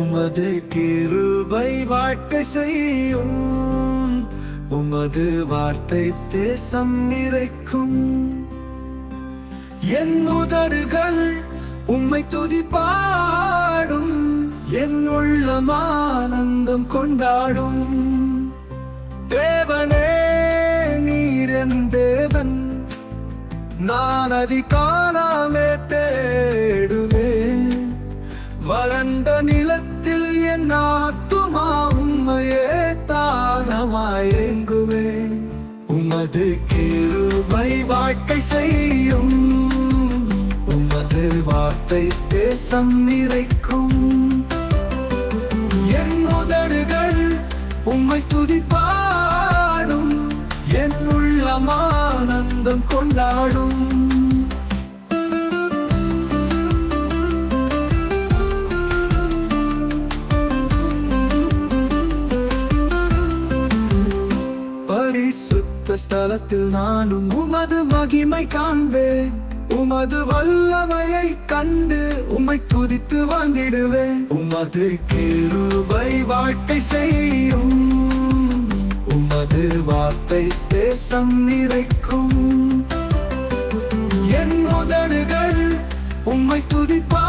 உமது கிருபை வாழ்க்கை செய்யும். உமது வார்த்தை தேசம் நிறைக்கும். என் உதடுகள் உம்மை துதி பாடும் என் உள்ளம் ஆனந்தம் கொண்டாடும். தேவனே நீர் என் தேவன். நான் அதிகாலாமே தேடுவேன் தானமாயேங்குவேன் உமது கிருபை வாழ்க்கை செய்யும். உமது வார்த்தை தேசம் நிறைக்கும். என் உதடுகள் உம்மை துதிப்பாடும். என் உள்ளம் ஆனந்தம் கொண்டாடும். ஸ்தலத்தில் நானும் உமது மகிமை காண்பேன். உமது வல்லமையை கண்டு உம்மை துதித்து வந்திடுவேன் உமது கிருபை வாழ்க்கை செய்யும். உமது வார்த்தை தேசம் நிறைக்கும். என் உதடுகள் உம்மை துதிப்பாடும்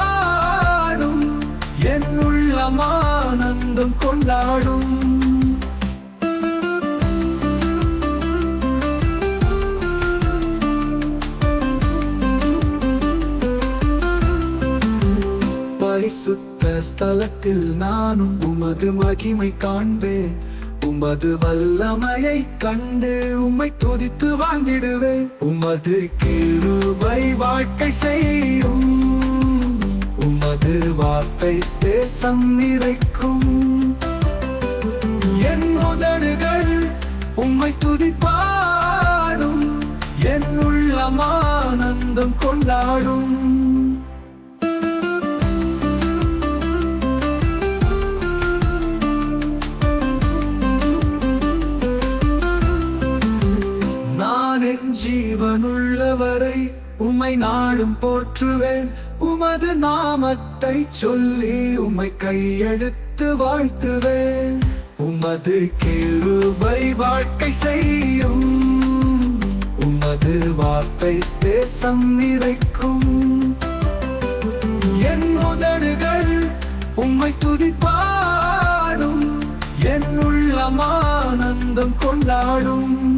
பரிசுத்த ஸ்தலத்தில் நானும் உமது மகிமை காண்பேன். உமது வல்லமையை கண்டு உம்மை துதித்து வாழ்ந்திடுவேன். உமது கிருபை வாழ்க்கை செய்யும். உமது வார்த்தை தேசம் நிறைக்கும். என் உதடுகள் உம்மை துதிப்பாடும். என் உள்ளமானந்தம் கொண்டாடும். நான் ஜீவனுள்ளவரை உமை நாடும் போற்றுவேன். உமது நாமத்தை சொல்லி உமை கையெடுத்து வாழ்த்துவேன். உமது கிருபை வாழ்க்கை செய்யும். உமது வார்த்தை தேசம் நிறைக்கும். என் உதடுகள் உம்மை துதிப்பாடும். என் உள்ளமானந்தம் கொண்டாடும்.